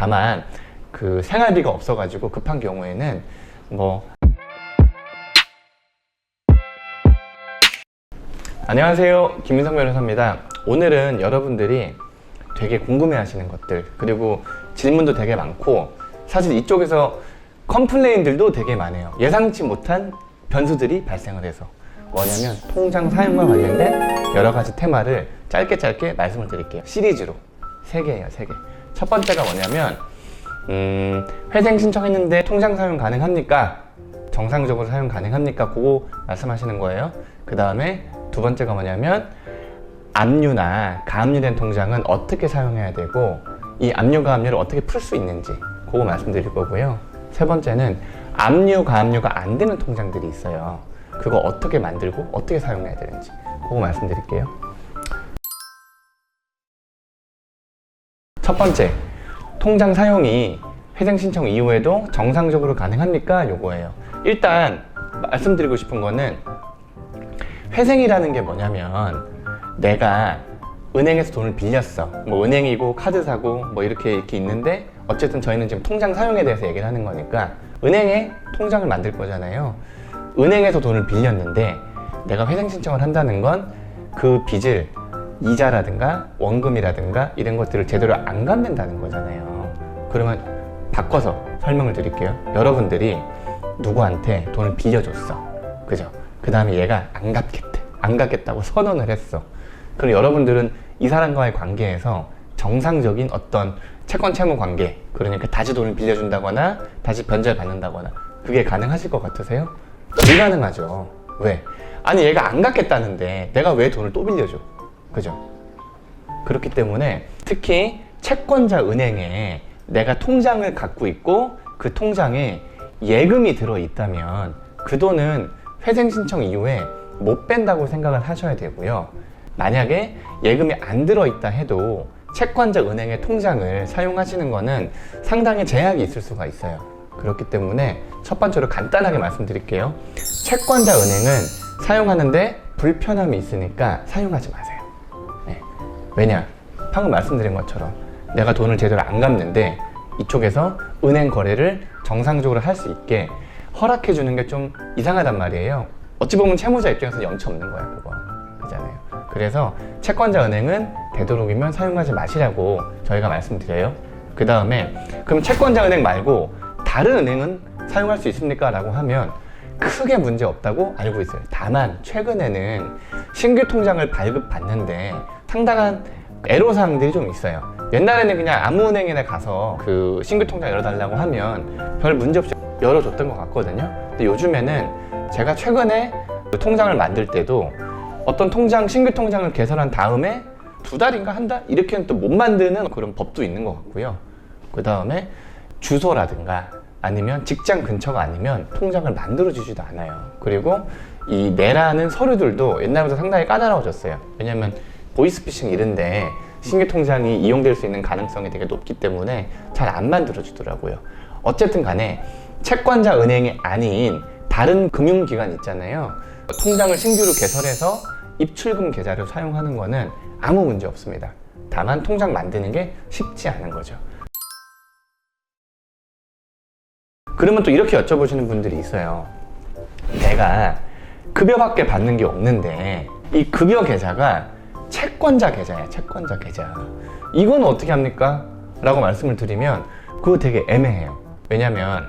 다만 그 생활비가 없어가지고 급한 경우에는 뭐 안녕하세요. 김민성 변호사입니다. 오늘은 여러분들이 되게 궁금해 하시는 것들 그리고 질문도 되게 많고 사실 이쪽에서 컴플레인들도 되게 많아요. 예상치 못한 변수들이 발생을 해서. 뭐냐면 통장 사용과 관련된 여러 가지 테마를 짧게 짧게 말씀을 드릴게요. 시리즈로. 세 개예요 세개 첫 번째가 뭐냐면 음, 회생 신청했는데 통장 사용 가능합니까? 정상적으로 사용 가능합니까? 그거 말씀하시는 거예요. 그 다음에 두 번째가 뭐냐면 압류나 가압류된 통장은 어떻게 사용해야 되고 이 압류 가압류를 어떻게 풀 수 있는지 그거 말씀드릴 거고요. 세 번째는 압류 가압류가 안 되는 통장들이 있어요. 그거 어떻게 만들고 어떻게 사용해야 되는지 그거 말씀드릴게요. 첫 번째, 통장 사용이 회생 신청 이후에도 정상적으로 가능합니까? 요거예요. 일단 말씀드리고 싶은 거는 회생이라는 게 뭐냐면 내가 은행에서 돈을 빌렸어. 뭐 은행이고 카드사고 뭐 이렇게 이렇게 있는데 어쨌든 저희는 지금 통장 사용에 대해서 얘기를 하는 거니까 은행에 통장을 만들 거잖아요. 은행에서 돈을 빌렸는데 내가 회생 신청을 한다는 건 그 빚을 이자라든가 원금이라든가 이런 것들을 제대로 안 갚는다는 거잖아요. 그러면 바꿔서 설명을 드릴게요. 여러분들이 누구한테 돈을 빌려줬어. 그죠? 그 다음에 얘가 안 갚겠대. 안 갚겠다고 선언을 했어. 그럼 여러분들은 이 사람과의 관계에서 정상적인 어떤 채권 채무 관계, 그러니까 다시 돈을 빌려준다거나 다시 변제를 받는다거나 그게 가능하실 것 같으세요? 불가능하죠. 왜? 아니 얘가 안 갚겠다는데 내가 왜 돈을 또 빌려줘? 그죠? 그렇기 때문에 특히 채권자 은행에 내가 통장을 갖고 있고 그 통장에 예금이 들어 있다면 그 돈은 회생 신청 이후에 못 뺀다고 생각을 하셔야 되고요. 만약에 예금이 안 들어 있다 해도 채권자 은행의 통장을 사용하시는 거는 상당히 제약이 있을 수가 있어요. 그렇기 때문에 첫 번째로 간단하게 말씀드릴게요. 채권자 은행은 사용하는데 불편함이 있으니까 사용하지 마세요. 네. 왜냐? 방금 말씀드린 것처럼 내가 돈을 제대로 안 갚는데 이쪽에서 은행 거래를 정상적으로 할 수 있게 허락해 주는 게 좀 이상하단 말이에요. 어찌 보면 채무자 입장에서 영치 없는 거야, 그거. 그잖아요. 그래서 채권자 은행은 되도록이면 사용하지 마시라고 저희가 말씀드려요. 그 다음에 그럼 채권자 은행 말고 다른 은행은 사용할 수 있습니까? 라고 하면 크게 문제 없다고 알고 있어요. 다만 최근에는 신규 통장을 발급받는데 상당한 애로사항들이 좀 있어요. 옛날에는 그냥 아무 은행이나 가서 그 신규 통장 열어달라고 하면 별 문제 없이 열어줬던 것 같거든요. 근데 요즘에는 제가 최근에 그 통장을 만들 때도 어떤 통장, 신규 통장을 개설한 다음에 두 달인가 한 달? 이렇게는 또 못 만드는 그런 법도 있는 것 같고요. 그 다음에 주소라든가 아니면 직장 근처가 아니면 통장을 만들어주지도 않아요. 그리고 이 내라는 서류들도 옛날보다 상당히 까다로워졌어요. 왜냐면 보이스피싱 이런데 신규 통장이 이용될 수 있는 가능성이 되게 높기 때문에 잘 안 만들어주더라고요. 어쨌든 간에 채권자 은행이 아닌 다른 금융기관 있잖아요. 통장을 신규로 개설해서 입출금 계좌를 사용하는 거는 아무 문제 없습니다. 다만 통장 만드는 게 쉽지 않은 거죠. 그러면 또 이렇게 여쭤보시는 분들이 있어요. 내가 급여밖에 받는 게 없는데 이 급여 계좌가 채권자 계좌야, 채권자 계좌. 이건 어떻게 합니까? 라고 말씀을 드리면 그거 되게 애매해요. 왜냐면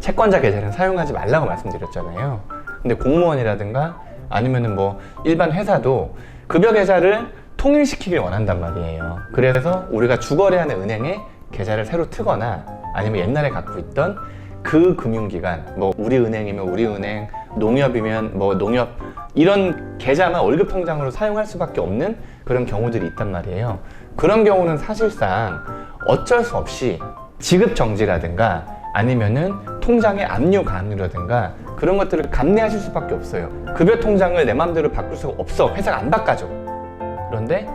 채권자 계좌는 사용하지 말라고 말씀드렸잖아요. 근데 공무원이라든가 아니면은 뭐 일반 회사도 급여 계좌를 통일시키길 원한단 말이에요. 그래서 우리가 주거래하는 은행에 계좌를 새로 트거나 아니면 옛날에 갖고 있던 그 금융기관, 뭐 우리은행이면 우리은행, 농협이면 뭐 농협 이런 계좌만 월급 통장으로 사용할 수밖에 없는 그런 경우들이 있단 말이에요. 그런 경우는 사실상 어쩔 수 없이 지급 정지라든가 아니면은 통장의 압류 감류라든가 그런 것들을 감내하실 수밖에 없어요. 급여 통장을 내 마음대로 바꿀 수가 없어. 회사가 안 바꿔줘. 그런데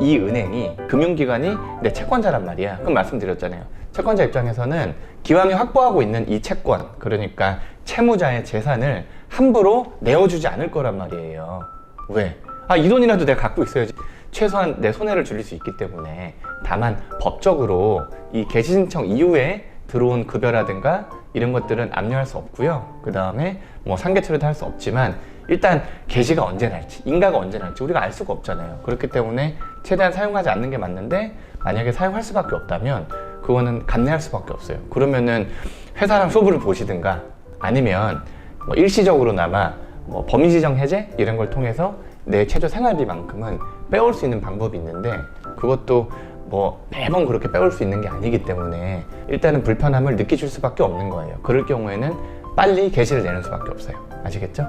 이 은행이 금융기관이 내 채권자란 말이야. 그럼 말씀드렸잖아요. 채권자 입장에서는 기왕에 확보하고 있는 이 채권, 그러니까 채무자의 재산을 함부로 내어주지 않을 거란 말이에요. 왜? 아, 이 돈이라도 내가 갖고 있어야지. 최소한 내 손해를 줄일 수 있기 때문에. 다만 법적으로 이 개시 신청 이후에 들어온 급여라든가 이런 것들은 압류할 수 없고요. 그 다음에 뭐 상계 처리도 할 수 없지만 일단 개시가 언제 날지, 인가가 언제 날지 우리가 알 수가 없잖아요. 그렇기 때문에 최대한 사용하지 않는 게 맞는데 만약에 사용할 수밖에 없다면 그거는 감내할 수밖에 없어요. 그러면은 회사랑 소부를 보시든가 아니면 뭐 일시적으로나마 뭐 범위 지정 해제 이런 걸 통해서 내 최저 생활비만큼은 빼올 수 있는 방법이 있는데 그것도 뭐 매번 그렇게 빼올 수 있는 게 아니기 때문에 일단은 불편함을 느끼실 수밖에 없는 거예요. 그럴 경우에는 빨리 개시를 내는 수밖에 없어요. 아시겠죠?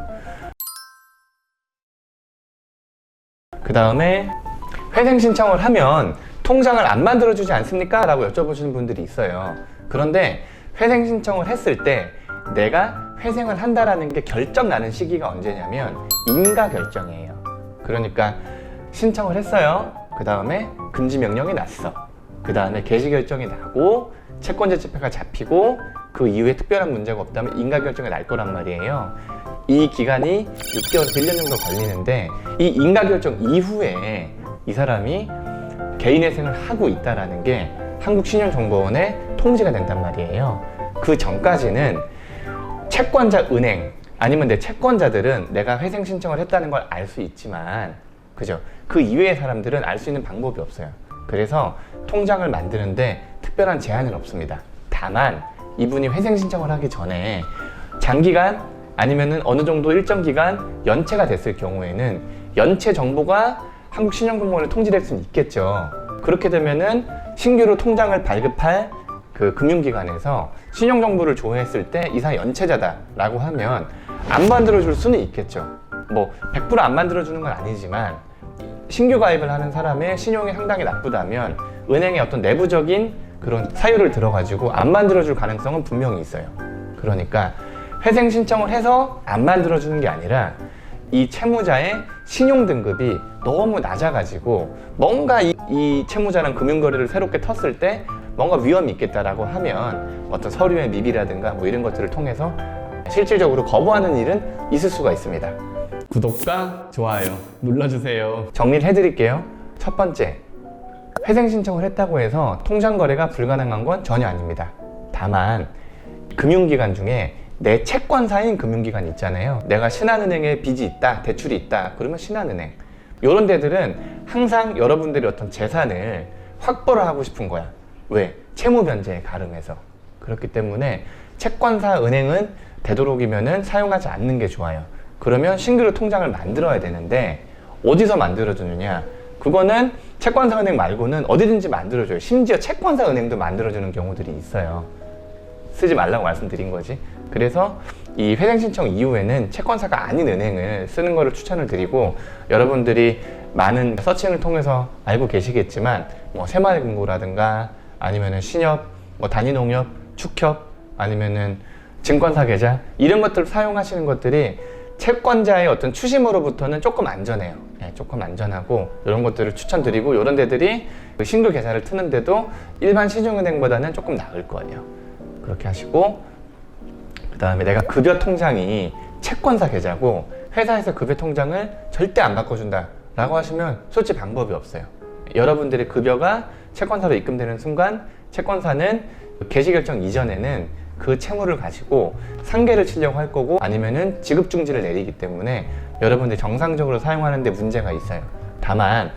그 다음에 회생 신청을 하면 통장을 안 만들어주지 않습니까? 라고 여쭤보시는 분들이 있어요. 그런데 회생 신청을 했을 때 내가 회생을 한다라는 게 결정 나는 시기가 언제냐면 인가 결정이에요. 그러니까 신청을 했어요. 그 다음에 금지 명령이 났어. 그 다음에 개시 결정이 나고 채권자 집회가 잡히고 그 이후에 특별한 문제가 없다면 인가 결정이 날 거란 말이에요. 이 기간이 6개월에서 1년 정도 걸리는데 이 인가 결정 이후에 이 사람이 개인회생을 하고 있다라는 게 한국신용정보원에 통지가 된단 말이에요. 그 전까지는 채권자 은행 아니면 내 채권자들은 내가 회생 신청을 했다는 걸 알 수 있지만 그죠? 그 이외의 사람들은 알 수 있는 방법이 없어요. 그래서 통장을 만드는데 특별한 제한은 없습니다. 다만 이분이 회생 신청을 하기 전에 장기간 아니면은 어느 정도 일정 기간 연체가 됐을 경우에는 연체 정보가 한국신용공무원에 통지될 수는 있겠죠. 그렇게 되면은 신규로 통장을 발급할 그 금융기관에서 신용정보를 조회했을 때 이상 연체자다라고 하면 안 만들어줄 수는 있겠죠. 뭐 100%안 만들어주는 건 아니지만 신규 가입을 하는 사람의 신용이 상당히 나쁘다면 은행의 어떤 내부적인 그런 사유를 들어가지고 안 만들어줄 가능성은 분명히 있어요. 그러니까 회생 신청을 해서 안 만들어주는 게 아니라 이 채무자의 신용 등급이 너무 낮아가지고 뭔가 이, 이 채무자랑 금융거래를 새롭게 텄을 때 뭔가 위험이 있겠다라고 하면 어떤 서류의 미비라든가 뭐 이런 것들을 통해서 실질적으로 거부하는 일은 있을 수가 있습니다. 구독과 좋아요 눌러주세요. 정리를 해드릴게요. 첫 번째, 회생 신청을 했다고 해서 통장 거래가 불가능한 건 전혀 아닙니다. 다만 금융기관 중에 내 채권사인 금융기관 있잖아요. 내가 신한은행에 빚이 있다, 대출이 있다. 그러면 신한은행. 이런 데들은 항상 여러분들이 어떤 재산을 확보를 하고 싶은 거야. 왜? 채무 변제에 가름해서. 그렇기 때문에 채권사 은행은 되도록이면은 사용하지 않는 게 좋아요. 그러면 신규로 통장을 만들어야 되는데 어디서 만들어주느냐? 그거는 채권사 은행 말고는 어디든지 만들어줘요. 심지어 채권사 은행도 만들어주는 경우들이 있어요. 쓰지 말라고 말씀드린 거지. 그래서 이 회생 신청 이후에는 채권사가 아닌 은행을 쓰는 거를 추천을 드리고 여러분들이 많은 서칭을 통해서 알고 계시겠지만 뭐 새마을 금고라든가 아니면은 신협, 뭐 단위농협, 축협 아니면은 증권사 계좌 이런 것들을 사용하시는 것들이 채권자의 어떤 추심으로부터는 조금 안전해요. 예, 조금 안전하고 이런 것들을 추천드리고 이런 데들이 그 신규 계좌를 트는데도 일반 시중은행보다는 조금 나을 거예요. 그렇게 하시고 그 다음에 내가 급여 통장이 채권사 계좌고 회사에서 급여 통장을 절대 안 바꿔준다 라고 하시면 솔직히 방법이 없어요 여러분들의 급여가 채권사로 입금되는 순간 채권사는 개시 결정 이전에는 그 채무를 가지고 상계를 치려고 할 거고 아니면은 지급 중지를 내리기 때문에 여러분들이 정상적으로 사용하는데 문제가 있어요 다만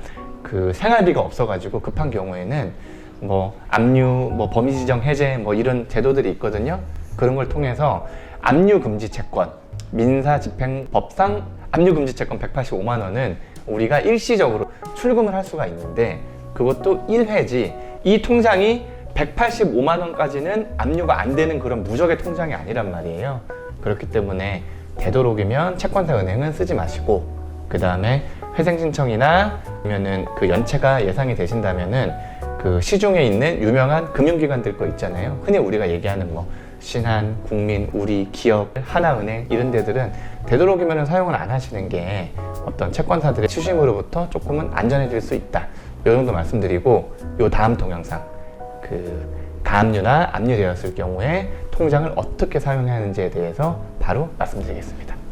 그 생활비가 없어가지고 급한 경우에는 뭐 압류, 뭐 범위 지정 해제 뭐 이런 제도들이 있거든요. 그런 걸 통해서 압류 금지 채권, 민사 집행 법상 압류 금지 채권 185만 원은 우리가 일시적으로 출금을 할 수가 있는데 그것도 1회지 이 통장이 185만 원까지는 압류가 안 되는 그런 무적의 통장이 아니란 말이에요. 그렇기 때문에 되도록이면 채권사 은행은 쓰지 마시고 그 다음에 회생 신청이나 아니면은 그 연체가 예상이 되신다면은 그 시중에 있는 유명한 금융기관들 거 있잖아요. 흔히 우리가 얘기하는 뭐 신한, 국민, 우리, 기업, 하나은행 이런 데들은 되도록이면 사용을 안 하시는 게 어떤 채권사들의 추심으로부터 조금은 안전해질 수 있다. 이 정도 말씀드리고 요 다음 동영상 그 가압류나 압류되었을 경우에 통장을 어떻게 사용해야 하는지에 대해서 바로 말씀드리겠습니다.